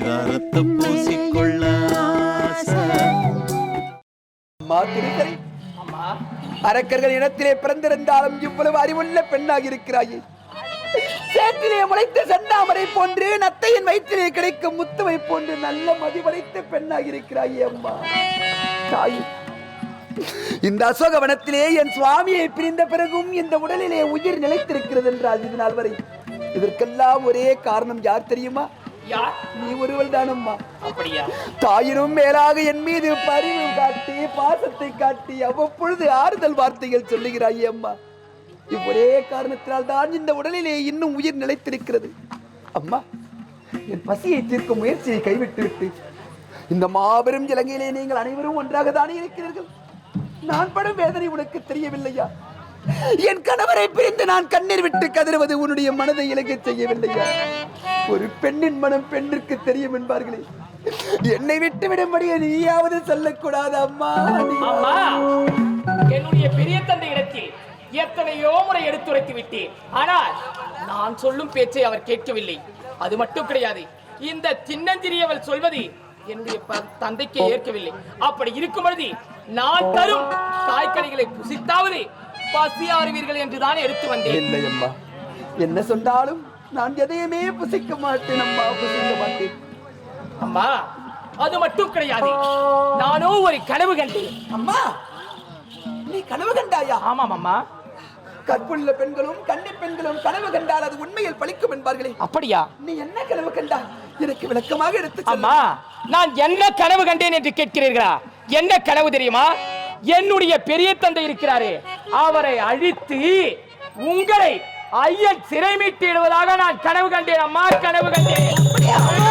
பரிதாரத்தை பூசிக்கொள்ள அரக்கர்கள் இனத்திலே பிறந்திருந்தாலும் இவ்வளவு அறிவுள்ள பெண்ணாக இருக்கிறாயே. சேற்றிலே முளைத்த செந்தாமரை போன்று நத்தையின் வயிற்றிலே கிடைக்கும் முத்துவை போன்று நல்ல மதிவடைத்த பெண்ணாக இருக்கிறாயே அம்மா. தாய் இந்த அசோகவனத்திலே என் சுவாமியை பிரிந்த பிறகும் இந்த உடலிலே உயிர் நிலைத்திருக்கிறது என்றால் இது நாள் வரை இதற்கெல்லாம் ஒரே காரணம் யார் தெரியுமா? யார்? நீ ஒருவள் தானம்மா. அப்படியா? தாயினும் மேலாக என் மீது பரிவு காட்டி பாசத்தை காட்டி அவ்வப்பொழுது ஆறுதல் வார்த்தைகள் சொல்லுகிறாய் அம்மா. இவ்வொரே காரணத்தினால் தான் இந்த உடலிலே இன்னும் உயிர் நிலைத்திருக்கிறது. அம்மா என் பசியை தீர்க்கும் முயற்சியை கைவிட்டு விட்டு இந்த மாபெரும் இலங்கையிலே நீங்கள் அனைவரும் ஒன்றாக தானே இருக்கிறீர்கள்? நான் படும் வேதனை உனக்கு தெரியவில்லையா? என் கணவரை பிரிந்து நான் கண்ணீர் விட்டு கதறுவது உன்னுடைய மனதை இலகச் செய்யவில்லையா ஒரு பெண்ணின் மனம் பெண்ணிற்கு தெரியும் என்பார்களே. என்னை விட்டு விடும்படியே நீயாவது சொல்லக்கூடாது அம்மா. அம்மா என்னுடைய பெரிய தந்தை இடத்தில் எத்தனையோ முறை எடுத்துரைத்து விட்டேன். ஆனால் நான் சொல்லும் பேச்சை அவர் கேட்கவில்லை. அது மட்டும் கிடையாது இந்த சின்னஞ்சிறியவள் சொல்வது என்னுடைய ப- தந்தைக்கு ஏற்கவில்லை. அப்படி இருக்கும் பொழுது நான் தரும் காய்கறிகளை புசித்தாவது பசி ஆறுவீர்கள் என்றுதான் எடுத்து வந்தேன். இல்லை அம்மா என்ன சொன்னாலும் நான் எதையுமே புசிக்க மாட்டேன் அம்மா புசிக்க மாட்டேன். அம்மா அது மட்டும் கிடையாது. நானும் ஒரு கனவு கண்டேன். அம்மா நீ கனவு கண்டாயா? ஆமாம் அம்மா. கற்புள்ள பெண்களும் கன்னி பெண்களும் கனவு கண்டால் அது உண்மையில் பலிக்கும் என்பார்களே. அப்படியா? நீ என்ன கனவு கண்டாய்? எனக்கு விளக்கமாக எடுத்து. அம்மா நான் என்ன கனவு கண்டேன் என்று கேட்கிறீர்களா? என்ன கனவு தெரியுமா? என்னுடைய பெரிய தந்தை இருக்கிறாரே அவரை அழித்து உங்களை ஐயன் சிறை நான் கனவு கண்டேன். அம்மா கனவு கண்டேன்.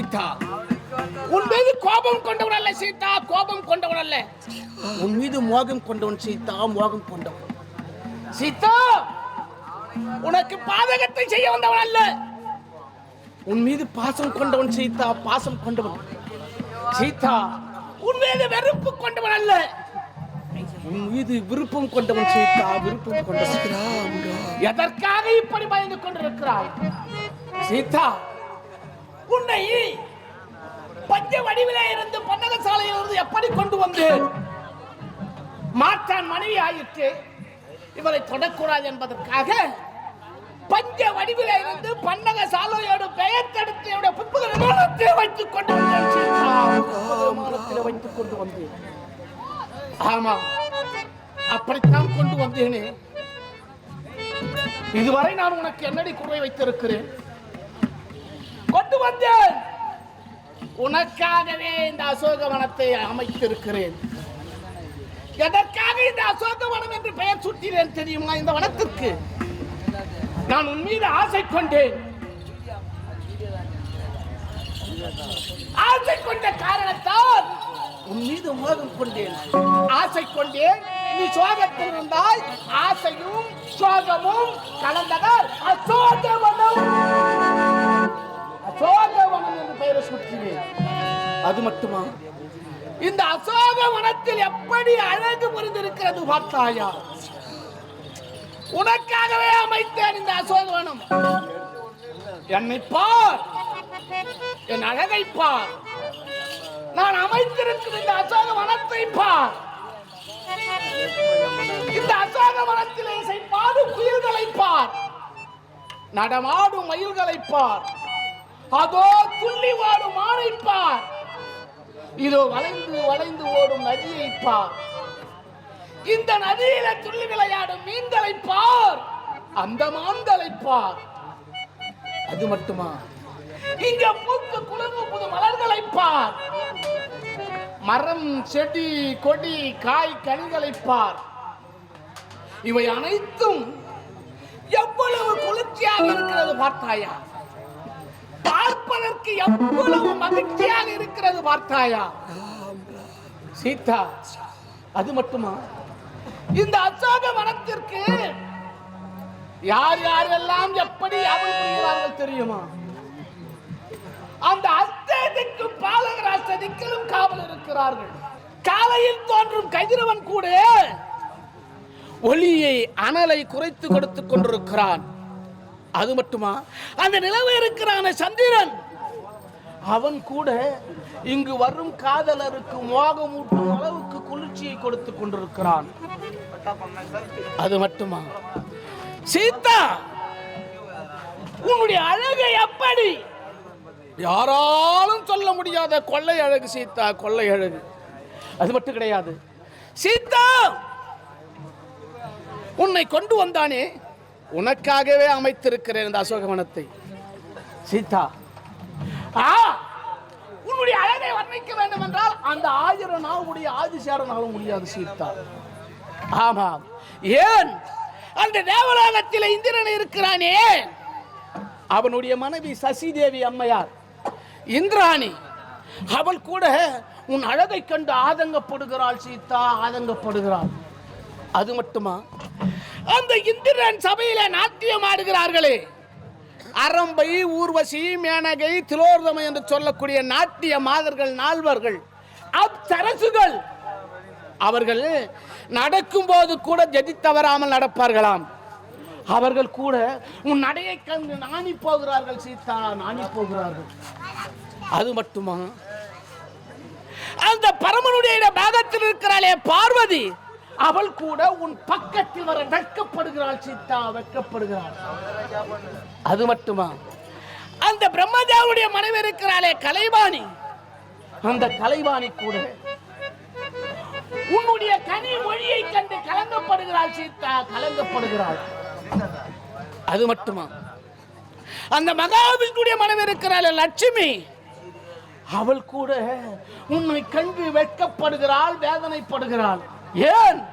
சீதா உன் மீது கோபம் கொண்டவன் அல்ல சீதா. கோபம் கொண்டவன் அல்ல. உன் மீது மோகம் கொண்டவன் சீதா. மோகம் கொண்டவன். சீதா! உனக்கு பாதகத்தை செய்ய வந்தவன் அல்ல. உன் மீது பாசம் கொண்டவன் சீதா. பாசம் கொண்டவன். சீதா உன் மீது வெறுப்பு கொண்டவன் அல்ல. உன் மீது விருப்பம் கொண்டவன் சீதா. விருப்பம் கொண்டவன். எதற்காக இப்படி பயந்து கொண்டிருக்கிறாய்? சீதா உன்னை பஞ்ச வடிவிலே இருந்து பன்னகசாலையில் இருந்து எப்படி கொண்டு வந்து மாற்றான் மனைவி ஆயிற்று. இவரை தொடக்கூடாது என்பதற்காக பஞ்ச வடிவிலே இருந்து பன்னக சாலையோடு பெயர் தடுத்து என்னுடைய விமானத்தில் வைத்துக் கொண்டு வந்தேன். வைத்துக் கொண்டு வந்தேன். ஆமா அப்படித்தான் கொண்டு வந்தேனே. இதுவரை நான் உனக்கு என்னடி குறை வைத்திருக்கிறேன்? கொண்டு வந்தேன். உனக்காகவே இந்த அசோகவனத்தை அமைத்திருக்கிறேன். எதற்காக இந்த அசோகவனம் என்று பெயர் சுட்டினேன் தெரியுமா இந்த வனத்திற்கு? நான் உன் மீது ஆசை கொண்டேன். ஆசை கொண்ட காரணத்தால் உன் மீது மோகம் கொண்டேன். ஆசை கொண்டேன். நீ சோகத்தில் இருந்தால் ஆசையும் சோகமும் கலந்ததால் அசோகவனம் அது மட்டுமா? இந்த அசோக வனத்தில் எப்படி அழகு புரிந்திருக்கிறது பார்த்தாயா? உனக்காகவே அமைத்தேன் இந்த அசோகவனம் என்னை பார். என் அழகை பார். நான் அமைத்திருக்கிற இந்த அசோக வனத்தை பார். இந்த அசோக வனத்திலே இசைப்பாடும் குயில்களை பார். நடமாடும் மயில்களை பார். அதோ துள்ளி வாடும் மானை பார். இதோ வளைந்து வளைந்து ஓடும் நதியை பார். இந்த நதியில துள்ளி விளையாடும் மீன்களை பார். அந்த மான்களை பார். அது மட்டுமா? இங்க பூத்து குளிர்வு புது மலர்களை பார். மரம் செடி கொடி காய் கனிகளை பார். இவை அனைத்தும் எவ்வளவு குளிர்ச்சியாக இருக்கிறது பார்த்தாயா? பார்ப்பதற்கு எவ்வளவு மகிழ்ச்சியாக இருக்கிறது பார்த்தாயா? சீதா அது மட்டுமா? இந்த அசோக வனத்திற்கு யார் யாரெல்லாம் எப்படி அவள் தெரியுமா? அந்த அத்தேதிக்கும் பாலகர் காவல் இருக்கிறார்கள். காலையில் தோன்றும் கதிரவன் கூட ஒளியை அனலை குறைத்து கொடுத்துக் கொண்டிருக்கிறான். அது மட்டுமா? அந்த நிலவு இருக்கிறான சந்திரன். அவன் கூட இங்கு வரும் காதலருக்கு மோகமூட்டும் அளவுக்கு குளிர்ச்சியை கொடுத்து கொண்டிருக்கிறான். அது மட்டுமா? சீதா உன்னுடைய அழகை எப்படி யாராலும் சொல்ல முடியாத கொள்ளை அழகு சீதா கொள்ளை அழகு. அது மட்டும் கிடையாது. சீதா உன்னை கொண்டு வந்தானே. உனக்காகவே அமைத்திருக்கிறேன் இந்த அசோகவனத்தை. சீதா. ஆ! உன்னுடைய அழகை வர்ணிக்க வேண்டும் என்றால் அந்த ஆயிரம் நாவுடைய ஆதிசேரனாலும் முடியாது சீதா. ஆமாம். ஏன்? அந்த தேவலோகத்தில் இந்திரன் இருக்கிறானே. அவனுடைய மனைவி சசிதேவி அம்மையார். இந்திராணி. அவள் கூட உன் அழகை கண்டு ஆதங்கப்படுகிறாள் சீதா ஆதங்கப்படுகிறாள். அது மட்டுமா? அந்த இந்திரன் சபையில நாட்டியம் ஆடுகிறார்களே. அரம்பை ஊர்வசி மேனகை திலோர்தமை என்று சொல்லக்கூடிய நாட்டிய மாதர்கள் நால்வர்கள் அப்சரசுகள் அவர்கள் நடக்கும்போது கூட ஜதி தவறாமல் நடப்பார்களாம். அவர்கள் கூட உன் நடையை கண்டு நாணி போகிறார்கள் சீதா நாணி போகிறார்கள். அது மட்டுமா? அந்த பரமனுடைய பாகத்தில் இருக்கிறாளே பார்வதி அவள் கூட உன் பக்கத்தில் வர வெட்கப்படுகிறாள் சீதா வெட்கப்படுகிறாள். அது மட்டுமா? அந்த பிரம்மதேவனுடைய மனைவி இருக்கிறாளே கலைவாணி. அந்த கலைவாணி கூட உன்னுடைய கனி மொழியை கண்டு கலங்கப்படுகிறாள் சீதா கலங்கப்படுகிறாள். அது மட்டுமா? அந்த மகாவிஷ்ணுடைய மனைவி இருக்கிறாள் லட்சுமி. அவள் கூட உன்னை கண்டு வெட்கப்படுகிறாள் வேதனைப்படுகிறாள். ஏன்?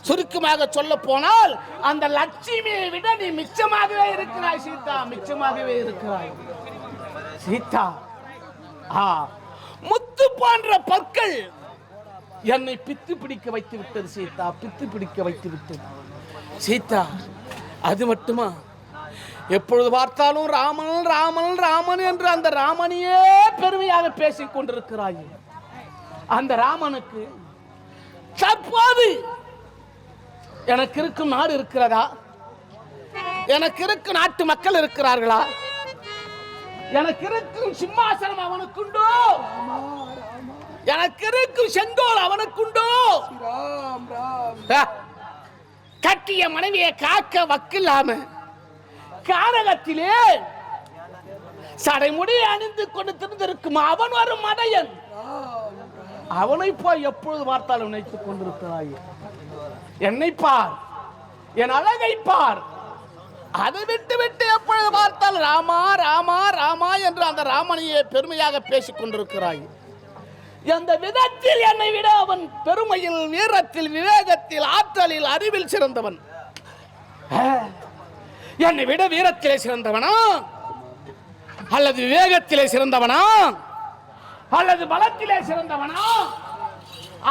சுருக்கமாக சொல்ல போனால் அந்த லட்சுமியை விட நீ மிச்சமாகவே இருக்கிறாய் சீதா. மிச்சமாகவே இருக்கிறாய். சீதா. ஆ. முத்து போன்ற பற்கள் என்னை பித்து பிடிக்க வைத்து விட்டது சீதா. பித்து பிடிக்க வைத்து விட்டது. சீதா அது மட்டுமா? எப்பொழுது பார்த்தாலும் ராமன் ராமன் ராமன் என்று அந்த ராமனையே பெருமையாக பேசிக் கொண்டிருக்கிறாய். அந்த ராமனுக்கு தற்போது எனக்கு இருக்கும் நாடு இருக்கிறதா? எனக்கு இருக்கும் நாட்டு மக்கள் இருக்கிறார்களா? எனக்கு இருக்கும் சிம்மாசனம் அவனுக்குண்டோ? எனக்கு இருக்கும் செங்கோல் அவனுக்குண்டோ? ராம் ராம் கட்டிய மனைவியை காக்க வக்கில்லாம காரகத்திலே சடைமுடி அணிந்து கொண்டு திருந்திருக்கும் அவன் வரும் மடையன். அவனைப்பா போய் எப்பொழுது பார்த்தாலும் நினைத்துக் கொண்டிருக்கிறாய்? என்னை பார் என் அழகை பார். அதை விட்டு விட்டு எப்பொழுது பார்த்தால் ராமா ராமா ராமா என்று அந்த ராமனையே பெருமையாக பேசிக் கொண்டிருக்கிறாய். எந்த விதத்தில் என்னை விட அவன் பெருமையில் வீரத்தில் விவேகத்தில் ஆற்றலில் அறிவில் சிறந்தவன்? என்னை விட வீரத்திலே சிறந்தவனா? அல்லது விவேகத்திலே சிறந்தவனா? அல்லது பலத்திலே சிறந்தவனா?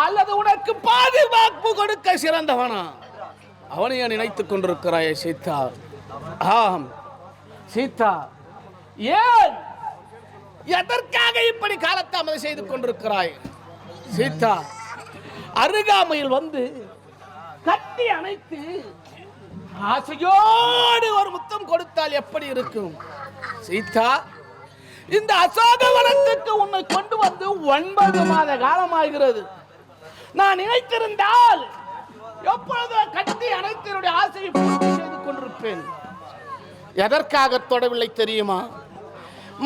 அல்லது உனக்கு பாதுகாப்பு கொடுக்க சிறந்தவனா? அவனையே நினைத்துக் கொண்டிருக்கிறாய் சீதா ஆம். சீதா ஏன் எதற்காக இப்படி காலத்தாமதம் செய்து கொண்டிருக்கிறாய்? சீதா அருகாமையில் வந்து கட்டி அணைத்து ஆசையோடு ஒரு முத்தம் கொடுத்தால் எப்படி இருக்கும்? சீதா இந்த அசோகவனத்துக்கு உன்னை கொண்டு வந்து ஒன்பது மாத காலமாகிறது. நான் நினைத்திருந்தால் எப்பொழுதோ கட்டி அனைத்தினுடைய ஆசையை பூர்த்தி செய்து கொண்டிருப்பேன். எதற்காக தொடவில்லை தெரியுமா?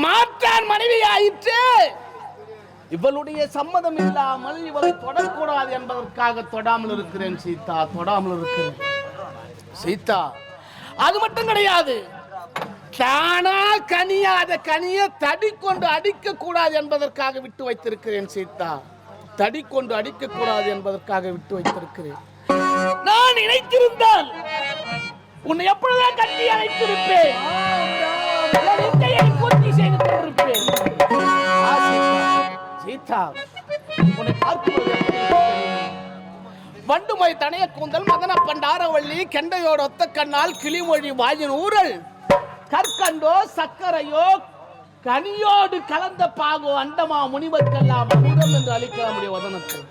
மாற்றான் மனைவி ஆயிற்று இவளுடைய சம்மதம் இல்லாமல் இவளை தொடக்கூடாது என்பதற்காக தொடாமல் இருக்கிறேன் சீதா தொடாமல் இருக்கிறேன். சீதா அது மட்டும் கிடையாது. தானா கனியாத கனியை தடி கொண்டு அடிக்க கூடாது என்பதற்காக விட்டு வைத்திருக்கிறேன் சீதா. தடி கொண்டு அடிக்க கூடாது என்பதற்காக விட்டு வைத்திருக்கிறேன். நான் நினைத்திருந்தால் உன்னை எப்பொழுதான் கட்டி அழைத்திருப்பேன் பூர்த்தி செய்து கொண்டிருப்பேன். சீதா உன்னை பார்த்து வண்டுமை தனைய கூந்தல் மதன பண்டாரவள்ளி கெண்டையோட ஒத்த கண்ணால் கிளிமொழி வாயின் ஊரல் கற்கண்டோ சர்க்கரையோ கனியோடு கலந்த பாகோ அண்டமா முனிவர்க்கெல்லாம் அமுதம் என்று அளிக்க நம்முடைய வதனத்தில்